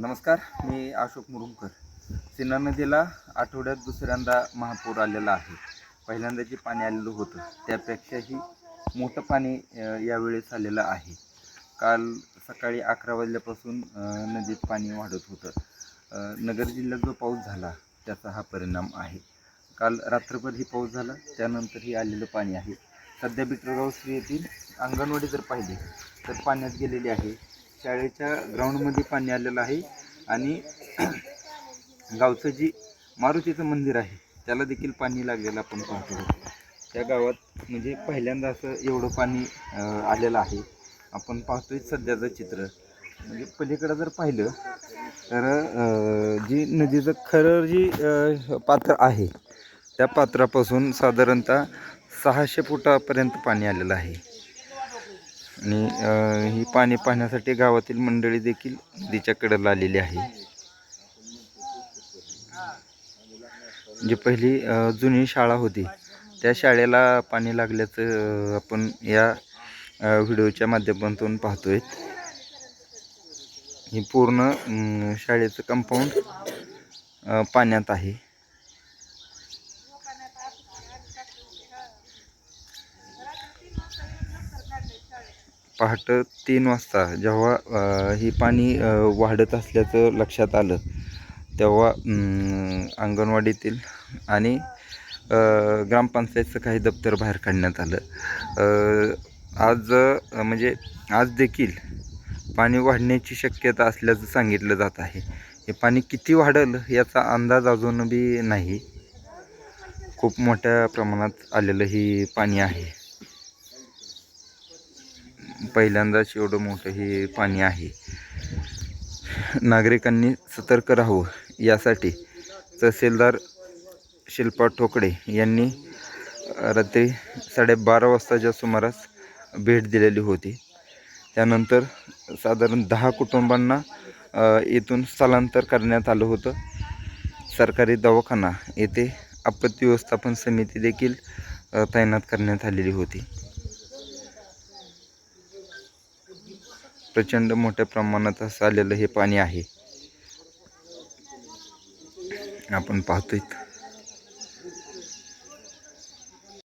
नमस्कार मी अशोक मुरुमकर सिन्हा नदीला आठवड्यात दुसऱ्यांदा महापूर आलेला आहे. पहिल्यांदा जे पाणी आलेलं होतं. त्यापेक्षाही मोठं पाणी यावेळेस आलेलं आहे. काल सकाळी अकरा वाजल्यापासून नदीत पाणी वाढत होतं. नगर जिल्ह्यात जो पाऊस झाला त्याचा हा परिणाम आहे. काल रात्रभरही पाऊस झाला त्यानंतरही आलेलं पाणी आहे. सध्या बिटरगाव श्री येथील अंगणवाडी जर पाहिली तर पाण्यात गेलेली आहे. शाळेच्या ग्राउंडमध्ये पाणी आलेलं आहे आणि गावचं जी मारुतीचं मंदिर आहे त्याला देखील पाणी लागलेलं आपण पाहतो. त्या गावात म्हणजे पहिल्यांदा असं एवढं पाणी आलेलं आहे. आपण पाहतोय सध्याचं चित्र. म्हणजे पलीकडं जर पाहिलं तर जी नदीचं खरं जी पात्र आहे त्या पात्रापासून साधारणतः सहाशे फुटापर्यंत पाणी आलेलं आहे. आणि ही पाणी पाहण्यासाठी गावातील मंडळी देखील नदीच्या कडेला आलेली आहे. जी पहिली जुनी शाळा होती त्या शाळेला पाणी लागल्याचं आपण या व्हिडिओच्या माध्यमातून पाहतोय. ही पूर्ण शाळेचं कंपाऊंड पाण्यात आहे. पहाटे तीन वाजता जेव्हा ही पाणी वाढत असल्याचं लक्षात आलं तेव्हा अंगणवाडीतील आणि ग्रामपंचायतचं काही दप्तर बाहेर काढण्यात आलं. आज म्हणजे आज देखील पाणी वाढण्याची शक्यता असल्याचं सांगितलं जात आहे. हे पाणी किती वाढल याचा अंदाज अजून बी नाही. खूप मोठ्या प्रमाणात आलेलं ही पाणी आहे. पहिल्यांदाच एवढं मोठं हे पाणी आहे. नागरिकांनी सतर्क राहावं यासाठी तहसीलदार शिल्पा ठोकडे यांनी रात्री साडेबारा वाजताच्या सुमारास भेट दिलेली होती. त्यानंतर साधारण दहा कुटुंबांना येथून स्थलांतर करण्यात आलं होतं. सरकारी दवाखाना येथे आपत्ती व्यवस्थापन समिती देखील तैनात करण्यात आलेली होती. प्रचंड मोठ्या प्रमाणात असं आलेलं हे पाणी आहे. आपण पाहतोय.